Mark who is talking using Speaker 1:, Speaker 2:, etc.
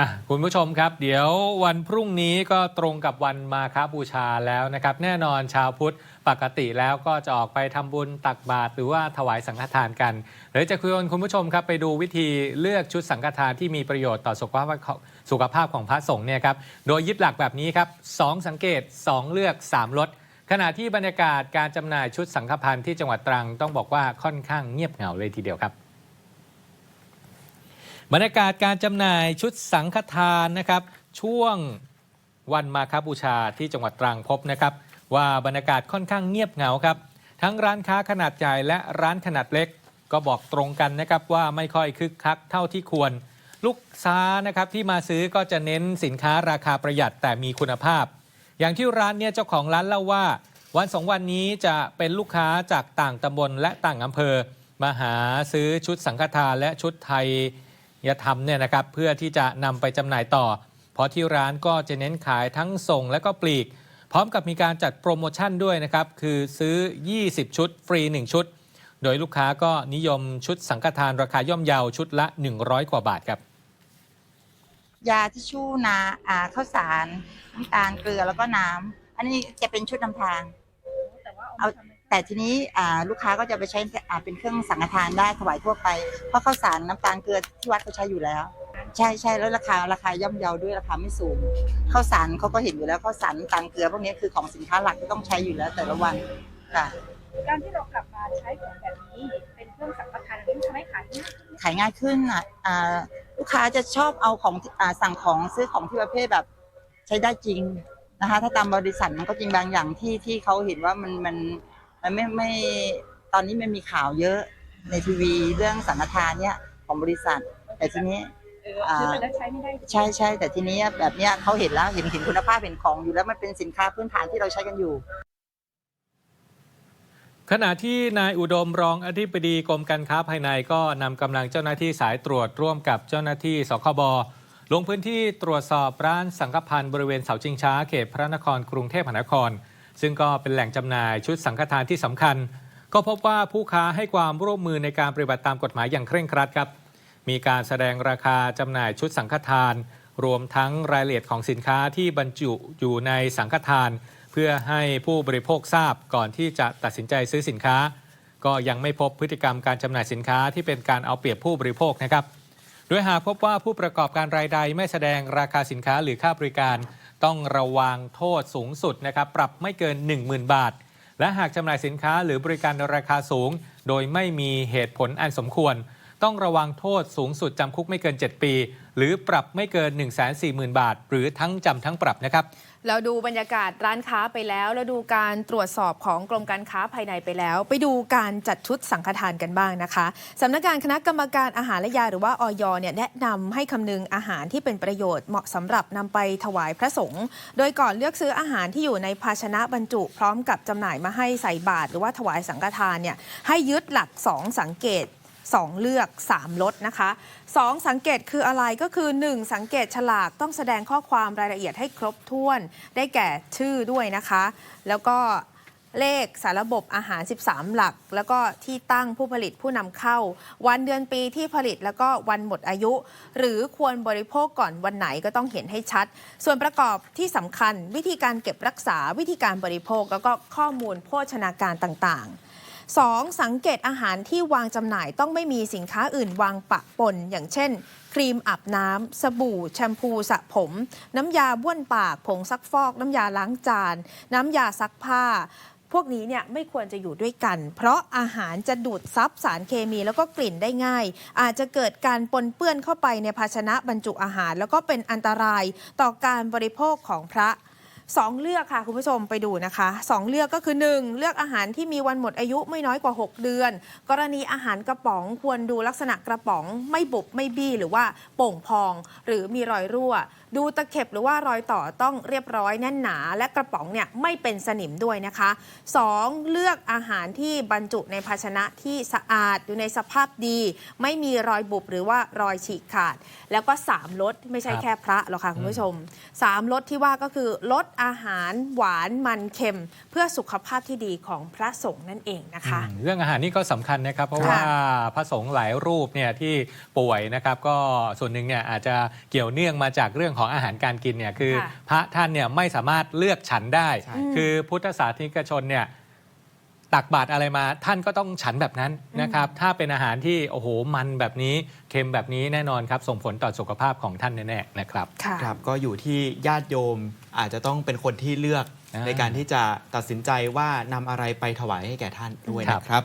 Speaker 1: อะคุณผู้ชมครับ เดี๋ยววันพรุ่งนี้ก็ตรงกับวันมาคบูชาแล้วนะครับ แน่นอนชาวพุทธปกติแล้วก็จะออกไปทำบุญตักบาตรหรือว่าถวายสังฆทานกันหรือจะคุยกับคุณผู้ชมครับไปดูวิธีเลือกชุดสังฆทานที่มีประโยชน์ต่อสุขภาพของสุขภาพของพระสงฆ์เนี่ยครับโดยยึดหลักแบบนี้ครับสองสังเกต 2 เลือก 3ลดขณะที่บรรยากาศการจำหน่ายชุดสังฆพันธ์ที่จังหวัดตรังต้องบอกว่าค่อนข้างเงียบเหงาเลยทีเดียวครับ บรรยากาศการจำหน่ายชุดสังฆทานนะครับ ช่วงวันมาคบูชาที่จังหวัดตรังพบนะครับ ว่าบรรยากาศค่อนข้างเงียบเหงาครับ ทั้งร้านค้าขนาดใหญ่และร้านขนาดเล็ก ก็บอกตรงกันนะครับว่าไม่ค่อยคึกคักเท่าที่ควร ลูกค้านะครับที่มาซื้อก็จะเน้นสินค้าราคาประหยัดแต่มีคุณภาพ อย่างที่ร้านเนี่ยเจ้าของร้านเล่าว่า วันสองวันนี้จะเป็นลูกค้าจากต่างตำบลและต่างอำเภอมาหาซื้อชุดสังฆทานและชุดไทย ยธรรมเนี่ยนะครับเพื่อที่จะนำไปจำหน่ายต่อ เพราะที่ร้านก็จะเน้นขายทั้งส่งและก็ปลีก พร้อมกับมีการจัดโปรโมชั่นด้วยนะครับ คือซื้อ 20 ชุด ฟรี 1 ชุด โดยลูกค้าก็นิยมชุดสังฆทานราคาย่อมเยาชุดละ 100 กว่าบาทครับ
Speaker 2: ยาทิชชู่นาอ่าข้าวสารน้ำตาลเกลือแล้วก็น้ำอันนี้จะเป็นชุดนำทาง
Speaker 3: แต่ว่า
Speaker 2: เอา แต่ทีนี้อ่าลูกค้าก็จะไปใช้อ่าเป็นเครื่องสังฆทานได้ถวายทั่วไป เพราะข้าวสารน้ำตาลเกลือที่วัดเขาใช้อยู่แล้ว ใช่ใช่แล้วราคาราคาย่อมเยาด้วยราคาไม่สูงข้าวสารเขาก็เห็นอยู่แล้วข้าวสารน้ำตาลเกลือพวกนี้คือของสินค้าหลักที่ต้องใช้อยู่แล้วแต่ละวันค่ะ
Speaker 3: การที่เรากลับมาใช้ของแบบนี้เป็นเครื่องสังฆทานนี้ทำให้ขายง่ายขึ้น
Speaker 2: ขายง่ายขึ้นอะอ่าลูกค้าจะชอบเอาของอ่าสั่งของซื้อของที่ประเภทแบบใช้ได้จริงนะคะถ้าตามบริษัทมันก็จริงบางอย่างที่ที่เขาเห็นว่ามันมัน มันไม่ไม่ตอนนี้มันมีข่าวเยอะในทีวีเรื่องสังฆทานเนี่ยของบริษัท แต่ทีนี้
Speaker 3: เออซื้อไปแล้วใช้ไม่ได้
Speaker 2: ใช่ใช่แต่ทีนี้แบบเนี้ยเขาเห็นแล้วเห็นเห็นคุณภาพเห็นของอยู่แล้วมันเป็นสินค้าพื้นฐานที่เราใช้กันอยู่
Speaker 1: ขณะที่นายอุดมรองอธิบดีกรมการค้าภายในก็นำกำลังเจ้าหน้าที่สายตรวจร่วมกับเจ้าหน้าที่สคบลงพื้นที่ตรวจสอบร้านสังฆพันธ์บริเวณเสาชิงช้าเขตพระนครกรุงเทพมหานคร ซึ่งก็เป็นแหล่งจำหน่ายชุดสังฆทานที่สำคัญ ก็พบว่าผู้ค้าให้ความร่วมมือในการปฏิบัติตามกฎหมายอย่างเคร่งครัดครับ มีการแสดงราคาจำหน่ายชุดสังฆทาน รวมทั้งรายละเอียดของสินค้าที่บรรจุอยู่ในสังฆทาน เพื่อให้ผู้บริโภคทราบก่อนที่จะตัดสินใจซื้อสินค้า ก็ยังไม่พบพฤติกรรมการจำหน่ายสินค้าที่เป็นการเอาเปรียบผู้บริโภคนะครับโดยหากพบว่าผู้ประกอบการรายใดไม่แสดงราคาสินค้าหรือค่าบริการ ต้องระวังโทษสูงสุดนะครับปรับไม่เกิน 10,000 บาท และหากจำหน่ายสินค้าหรือบริการในราคาสูง โดยไม่มีเหตุผลอันสมควร ต้องระวังโทษสูงสุดจำคุกไม่เกิน 7 ปี หรือปรับไม่เกิน 140,000 บาท หรือทั้งจำทั้งปรับนะครับ
Speaker 4: เราดูบรรยากาศร้านค้าไปแล้วแล้วดูการตรวจสอบของกรมการค้าภายในไปแล้ว ไปดูการจัดชุดสังฆทานกันบ้างนะคะสำนักงานคณะกรรมการอาหารและยาหรือว่าออยเนี่ยแนะนำให้คำนึงอาหารที่เป็นประโยชน์เหมาะสำหรับนำไปถวายพระสงฆ์โดยก่อนเลือกซื้ออาหารที่อยู่ในภาชนะบรรจุ พร้อมกับจำหน่ายมาให้ใส่บาตรหรือว่าถวายสังฆทานเนี่ยให้ยึดหลัก 2 สังเกต 2 เลือก 3 ลดนะคะ 2 สังเกตคืออะไรก็คือ 1 สังเกตฉลากต้องแสดงข้อความรายละเอียดให้ครบถ้วน ได้แก่ชื่อด้วยนะคะ แล้วก็เลขสารระบบอาหาร 13 หลัก แล้วก็ที่ตั้งผู้ผลิตผู้นำเข้า วันเดือนปีที่ผลิตแล้วก็วันหมดอายุ หรือควรบริโภคก่อนวันไหนก็ต้องเห็นให้ชัด ส่วนประกอบที่สำคัญวิธีการเก็บรักษาวิธีการบริโภค แล้วก็ข้อมูลโภชนาการต่างๆ 2. สังเกตอาหารที่วางจำหน่ายต้องไม่มีสินค้าอื่นวางปะปน อย่างเช่น ครีมอาบน้ำ สบู่ แชมพูสระผม น้ำยาบ้วนปาก ผงซักฟอก น้ำยาล้างจาน น้ำยาซักผ้าพวกนี้เนี่ยไม่ควรจะอยู่ด้วยกัน เพราะอาหารจะดูดซับสารเคมีแล้วก็กลิ่นได้ง่าย อาจจะเกิดการปนเปื้อนเข้าไปในภาชนะบรรจุอาหาร แล้วก็เป็นอันตรายต่อการบริโภคของพระ สองเลือกค่ะคุณผู้ชมไปดูนะคะสองเลือกก็คือ 1. เลือกอาหารที่มีวันหมดอายุไม่น้อยกว่า 6 เดือน กรณีอาหารกระป๋องควรดูลักษณะกระป๋อง ไม่บุบไม่บี้หรือว่าโป่งพอง หรือมีรอยรั่ว ดูตะเข็บหรือว่ารอยต่อต้องเรียบร้อยแน่นหนา และกระป๋องเนี่ยไม่เป็นสนิมด้วยนะคะ 2. เลือกอาหารที่บรรจุในภาชนะที่สะอาดอยู่ในสภาพดี ไม่มีรอยบุบหรือว่ารอยฉีกขาด แล้วก็ 3 ลดไม่ใช่
Speaker 1: ครับ
Speaker 4: แค่พระหรอกค่ะคุณผู้ชม 3 ลดที่ว่าก็คือลดอาหารหวานมันเค็ม เพื่อสุขภาพที่ดีของพระสงฆ์นั่นเองนะคะ
Speaker 1: อืมเรื่องอาหารนี่ก็สำคัญนะครับ เพราะ
Speaker 4: ค่ะ
Speaker 1: ว่าพระสงฆ์หลายรูปเนี่ยที่ป่วยนะครับ ก็ส่วนหนึ่งเนี่ยอาจจะเกี่ยวเนื่องมาจากเรื่องของอาหารการกินเนี่ยคือ
Speaker 4: ค่ะ
Speaker 1: พระท่านเนี่ยไม่สามารถเลือกฉันได้
Speaker 5: ใช่
Speaker 1: คือพุทธศาสนิกชนเนี่ย ตักบาตรอะไรมาท่านก็ต้องฉันแบบนั้นนะครับ ถ้าเป็นอาหารที่โอ้โหมันแบบนี้เค็มแบบนี้แน่นอนครับ ส่งผลต่อสุขภาพของท่านแน่ๆนะครับ
Speaker 4: ค่ะ
Speaker 5: ครับ ก็อยู่ที่ญาติโยมอาจจะต้องเป็นคนที่เลือก
Speaker 1: อ่า
Speaker 5: ในการที่จะตัดสินใจว่านำอะไรไปถวายให้แก่ท่านด้วย
Speaker 1: ครับ
Speaker 5: นะครับ